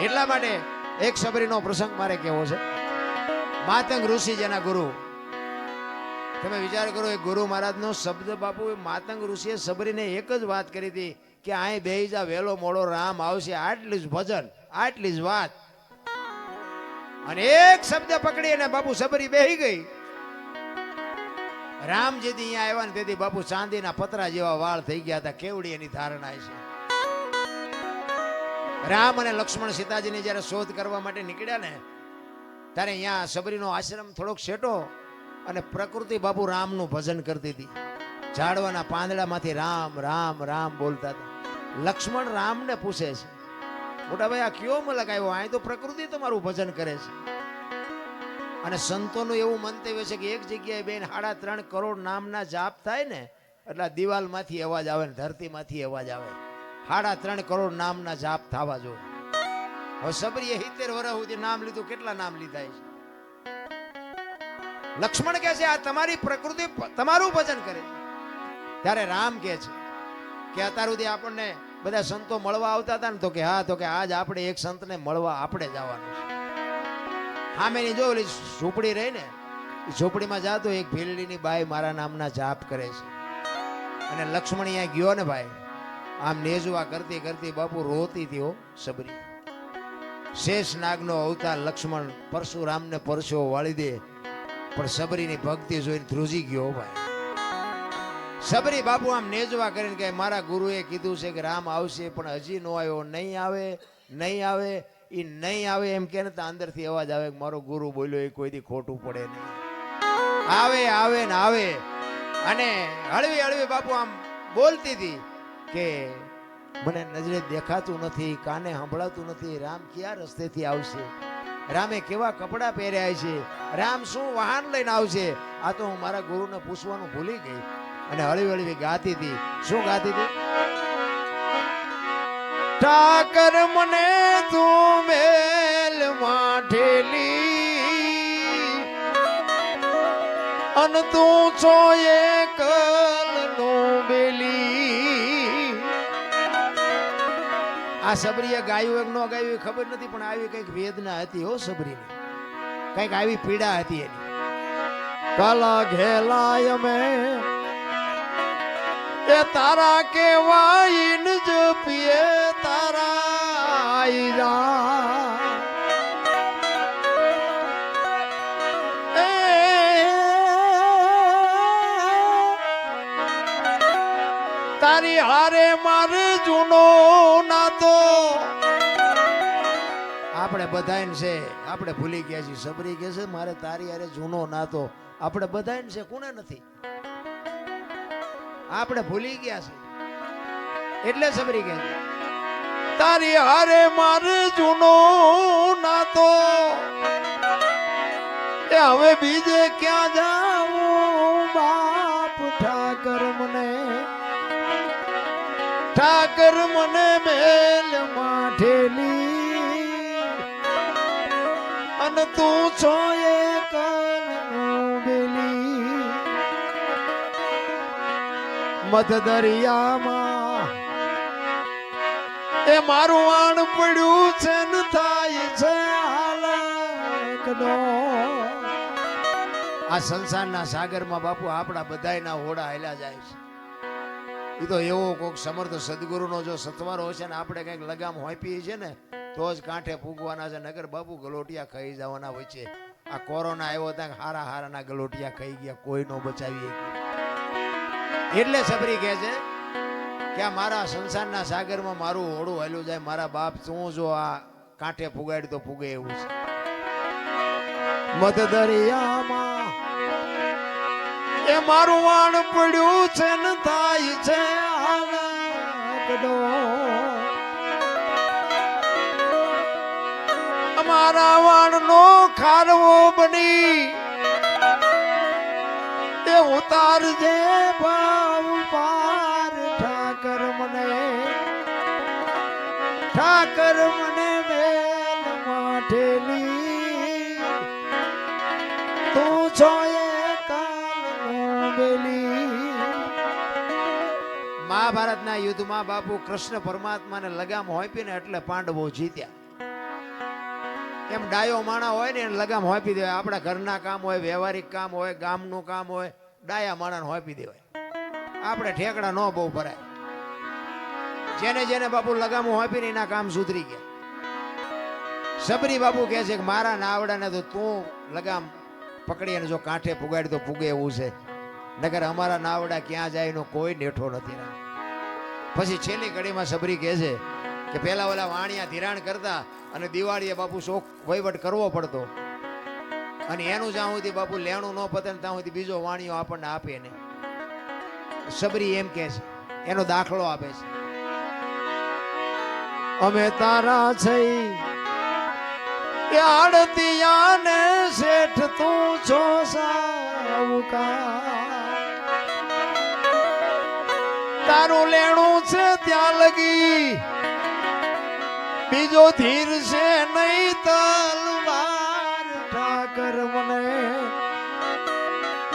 એટલા માટે એક સબરીનો પ્રસંગ મારે કેવો છે. માતંગ ઋષિ જેના ગુરુ. તમે વિચાર કરો, એ ગુરુ મહારાજનો શબ્દ બાપુ, એ માતંગ ઋષિએ સબરીને એક જ વાત કરી હતી કે અહીં બેહી જા, વેલો મોડો રામ આવશે. આટલી જ ભજન, આટલી જ વાત. અને એક શબ્દ પકડી અને બાપુ સબરી બેહી ગઈ. રામ જેથી અહીંયા આવ્યા ને તેથી બાપુ ચાંદીના પતરા જેવા વાળ થઈ ગયા હતા. કેવડી એની ધારણા છે. રામ અને લક્ષ્મણ સીતાજીની જ્યારે શોધ કરવા માટે નીકળ્યા ને, ત્યારે અહીંયા સબરીનો આશ્રમ થોડોક શેટો અને પ્રકૃતિ બાપુ રામનું ભજન કરતી હતી. ઝાડવાના પાંદડામાંથી રામ રામ રામ બોલતા હતા. લક્ષ્મણ રામને પૂછે છે, મોટા ભાઈ, આ કયો મલક આવ્યો? અહીં તો પ્રકૃતિ તમારું ભજન કરે છે. અને સંતોનું એવું મંતવ્ય છે કે એક જગ્યાએ બેન સાડા ત્રણ કરોડ નામના જાપ થાય ને, એટલે દિવાલમાંથી અવાજ આવે ને ધરતીમાંથી અવાજ આવે. સાડા ત્રણ કરોડ નામના જાપ થવા જો હવે સબરીએ સિત્તેર વર્ષ સુધી નામ લીધું, કેટલા નામ લીધા છે લક્ષ્મણ કહે છે, આ તમારી પ્રકૃતિ તમારું ભજન કરે છે. ત્યારે રામ કહે છે કે, અત્યાર સુધી આપણને બધા સંતો મળવા આવતા હતા ને, તો કે, હા, તો કે, આજ આપણે એક સંતને મળવા આપણે જવાનું છે. સામેની જો ઓલી ઝૂંપડી રહી ને ઝૂંપડીમાં જાતો એક ભીલડીની બાઈ મારા નામના જાપ કરે છે. અને લક્ષ્મણ અહીંયા ગયો ને ભાઈ આમ નેજવા કરતી કરતી બાપુ રોતી થયો સબરી. શેષ નાગનો અવતાર લક્ષ્મણ પરશુરામને પરસો વાળી દે. પણ સબરીની ભક્તિ જોઈને ધ્રુજી ગયો ભાઈ. સબરી બાપુ આમ નેજવા કરીને કે મારા ગુરુએ કીધું છે કે રામ આવશે, પણ હજી નો આવ્યો. નહીં આવે નહીં આવે એ નહીં આવે એમ કે અંદરથી અવાજ આવે કે મારો ગુરુ બોલ્યો, એ કોઈથી ખોટું પડે નહીં. આવે આવે ને આવે. અને હળવી હળવી બાપુ આમ બોલતી હતી. કે મને નજરે દેખાતું નથી, કાને સંભળાતું નથી, રામ કયા રસ્તેથી આવશે? રામે કેવા કપડાં પહેર્યા છે? રામ શું વાહન લઈને આવશે? આ તો હું મારા ગુરુને પૂછવાનું ભૂલી ગઈ. અને હળવી હળવી ગાતી હતી. શું ગાતી હતી? ઠાકર મને તું મેલ માઠેલી અન તું છો એકલ નો બેલી સબરીએ ગાયું એક ન ગાયું ખબર નથી, પણ આવી કંઈક વેદના હતી હો સબરીની. કંઈક આવી પીડા હતી એની. કલા ઘેલાય મેં, એ તારા કેવાય જ પીએ તારા આઈ એ તારી હારે મારે જૂનો નાતો. આપણે બધાને છે આપણે ભૂલી ગયા છીએ. સબરી કે છે મારે તારી હારે જૂનો નાતો. આપણે બધાને છે કોને નથી? આપણે ભૂલી ગયા છે. એટલે સબરી કે તારી હારે મારે જૂનો નાતો. હવે બીજે ક્યાં જાઉં? બાપ ઠાકર મને મને મેલ માઠેલી. અને તું છો એક બેલી. મધ દરિયામાં એ મારું આણ પડ્યું છે ને થાય છે હાલકનો. આ સંસારના સાગરમાં બાપુ આપણા બધાયના હોડા હેલા જાય છે. એ તો એવો કોક સમર્થ સદગુરુનો જો સત્વારો હશે ને આપણે કંઈક લગામ હોંપીએ છીએ ને, તો જ કાંઠે ફૂગવાના છે નગર બાપુ ગલોટિયા ખાઈ જવાના હોય છે. આ કોરોના આવ્યો ત્યાં હારા હારાના ગલોટિયા ખાઈ ગયા કોઈ નો બચાવી એટલે સબરી કહે છે કે આ મારા સંસારના સાગરમાં મારું હોડું હાલ્યું જાય, મારા બાપ તું જો આ કાંઠે ફુગાડી તો ફૂગે એવું છે. મત દરિયામાં એ મારું વાણ પડ્યું છે ને થાય છે અમારા વાણનો ખારવો બની. એ ઉતારજે ભાવ પાર. ઠાકર મને ઠાકર મને મેલ માઠેલી. તું છો મહાભારતના યુદ્ધમાં બાપુ કૃષ્ણ પરમાત્માને લગામ હોંપીને એટલે પાંડવો જીત્યા. એમ ડાયો માણા હોય ને એને લગામ હોપી દેવાય. આપણા ઘરના કામ હોય, વ્યવહારિક કામ હોય, ગામનું કામ હોય, ડાયા માણાને હોપી દેવાય. આપણે ઠેકડા ન બહુ ભરાય. જેને જેને બાપુ લગામો હોપીને એના કામ સુધરી ગયા. સબરી બાપુ કહે છે કે મારા નાવડાને તો તું લગામ પકડી અને જો કાંઠે પુગાડી તો પુગે એવું છે. નગર અમારા નાવડા ક્યાં જાય એનો કોઈ નેઠો નથી. પછી છેલ્લી ઘડીમાં સબરી કહે છે કે પેલા ઓલા વાણિયા ધિરાણ કરતા અને દિવાળીએ બાપુ શોખ વહીવટ કરવો પડતો. અને એનું જ્યાં સુધી બાપુ લેણું ન પતે ત્યાં સુધી બીજો વાણિયો આપણને આપે ને સબરી એમ કહે છે, એનો દાખલો આપે છે. અમે તારા એ આડતિયાને શેઠ તું છો સાવકાર છે લગી. બીજો ધીર છે નહીં તલવાર ઠાકર મને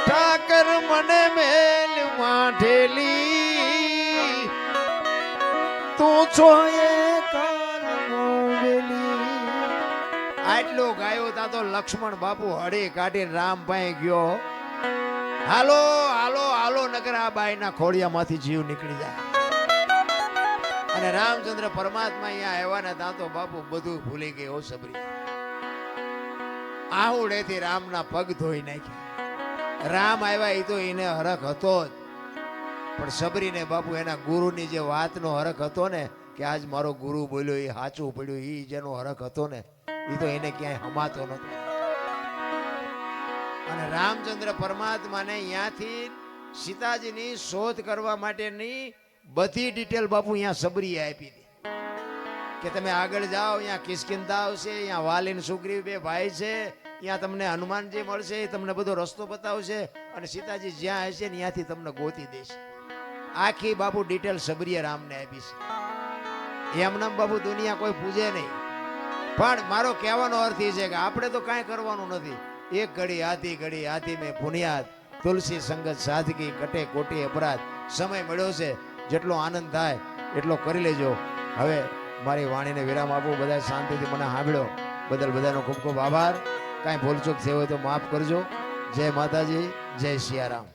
ઠાકર મને મેલ માઠેલી તું છો એ આટલો ગાયો તા તો લક્ષ્મણ બાપુ હળી કાઢીને રામ પાસે ગયો. હાલો હાલો હાલો નગર આ બાઈના ખોડિયામાંથી જીવ નીકળી જાય. અને રામચંદ્ર પરમાત્મા અહીંયા આવ્યા ને ત્યાં તો બાપુ બધું ભૂલી ગયો સબરી. આહુડેથી રામના પગ ધોઈ નાખ્યા. રામ આવ્યા એ તો એને હરખ હતો જ. પણ સબરીને બાપુ એના ગુરુની જે વાતનો હરખ હતો ને, કે આજ મારો ગુરુ બોલ્યો એ સાચું પડ્યું એ જેનો હરખ હતો ને એ તો એને ક્યાંય હમાતો નતો અને રામચંદ્ર પરમાત્માને અહીંયાથી સીતાજીની શોધ કરવા માટેની બધી ડિટેલ બાપુ અહીંયા સબરીએ આપી હતી કે તમે આગળ જાઓ, અહીંયા કિસ્કિંદા આવશે, અહીંયા વાલીન સુગ્રીવ બે ભાઈ છે ત્યાં તમને હનુમાનજી મળશે તમને બધો રસ્તો બતાવશે અને સીતાજી જ્યાં હશે ત્યાંથી તમને ગોતી દેશે. આખી બાપુ ડિટેલ સબરીએ રામને આપી છે. એમનામ બાપુ દુનિયા કોઈ પૂજે નહીં. પણ મારો કહેવાનો અર્થ એ છે કે આપણે તો કાંઈ કરવાનું નથી. એક ઘડી આધી, ઘડી હાથી મેં પુનિયાદ તુલસી સંગત, સાદગી કટે કોટી અપરાધ. સમય મળ્યો છે. જેટલો આનંદ થાય, એટલો કરી લેજો. હવે મારી વાણીને વિરામ આપો બધા શાંતિથી મને સાંભળ્યો બદલ બધાનો ખૂબ ખૂબ આભાર. કાંઈ ભૂલચૂક થયો હોય તો માફ કરજો. જય માતાજી, જય સિયારામ